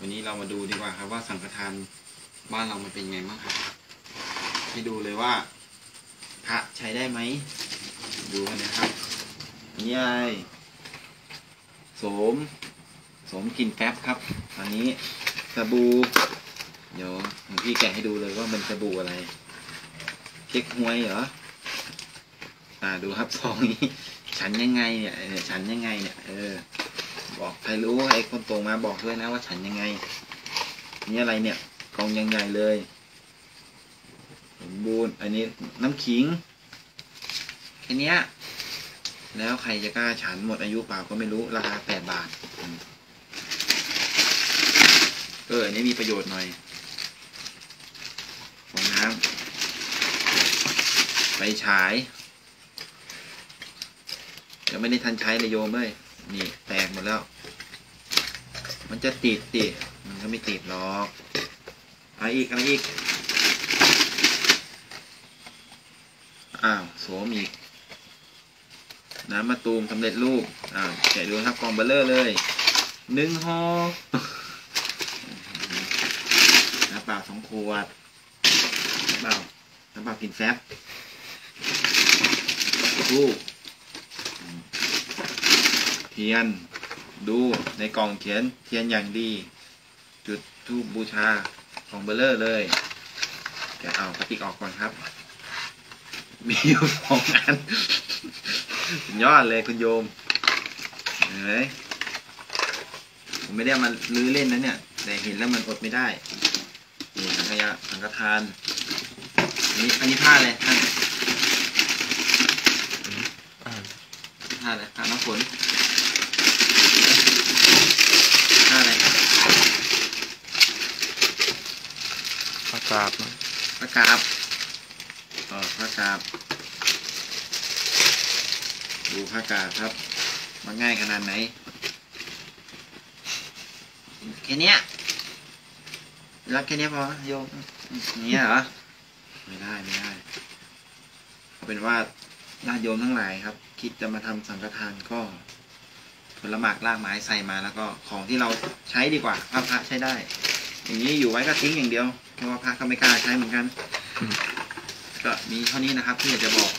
วันนี้เรามาดูดีกว่าครับว่าสังฆทานบ้านเรามันเป็นไงบ้างครับให้ดูเลยว่าพระใช้ได้ไหม ดูกันนะครับนนี้อะไรโสม โสมกินแป๊บครับอันนี้สบู่เดี๋ยวหลวงพี่แกะให้ดูเลยว่ามันสบู่อะไรเค้กฮวยเหรออ่าดูครับซองนี้ ฉันยังไงเนี่ยฉันยังไงเนี่ย เออ บอกใครรู้ไอ้คนโตมาบอกด้วยนะว่าฉันยังไง นี่อะไรเนี่ยกองยังใหญ่เลยสมบูรณ์อันนี้น้ำขิงแค่เนี้ยแล้วใครจะกล้าฉันหมดอายุเปล่าก็ไม่รู้ราคาแปดบาทเอออันนี้มีประโยชน์หน่อยของน้ำไปฉายยังไม่ได้ทันใช้เลยโยมเอ้ยนี่แตกหมดแล้ว มันจะติดติดมันก็ไม่ติดหรอกเอาอีกเอาอีก อ้าวสวมอีก น้ำมะตูมสำเร็จรูป อ้าวแกะดูครับกองเบลเลอร์เลยหนึ่งห่อน้ำเปล่าสองขวดน้ำเปล่าน้ำเปล่ากินแฟบทูบเทียน ดูในกล่องเขียนเทียนอย่างดี จุดทูบบูชาของเบลเลอร์เลยแกเอาพลาสติกออกก่อนครับ มีอยู่สองอันยอดเลยคุณโยมเห็นไหมผมไม่ได้มาลื้อเล่นนะเนี่ย แต่เห็นแล้วมันอดไม่ได้นี่สังขยาสังฆทานอันนี้อันนี้ผ้าอะไรท่านผ้าอะไรผ้าน้ำฝน อะไรประกาศนะผ้ากาบเออผ้ากาบ ดูผ้ากาบครับ มันง่ายขนาดไหน แค่เนี้ยรักแค่เนี้ยพอโยมอย่างเนี้ยเหรอ ไม่ได้ไม่ได้เอาเป็นว่าญาติโยมทั้งหลายครับ คิดจะมาทำสังฆทานก็ ผลหมากรากไม้ใส่มาแล้วก็ของที่เราใช้ดีกว่าพระพระใช้ได้ อย่างนี้อยู่ไว้ก็ทิ้งอย่างเดียวเพราะว่าพระก็ไม่กล้าใช้เหมือนกัน ก็มีเท่านี้นะครับที่อยากจะบอก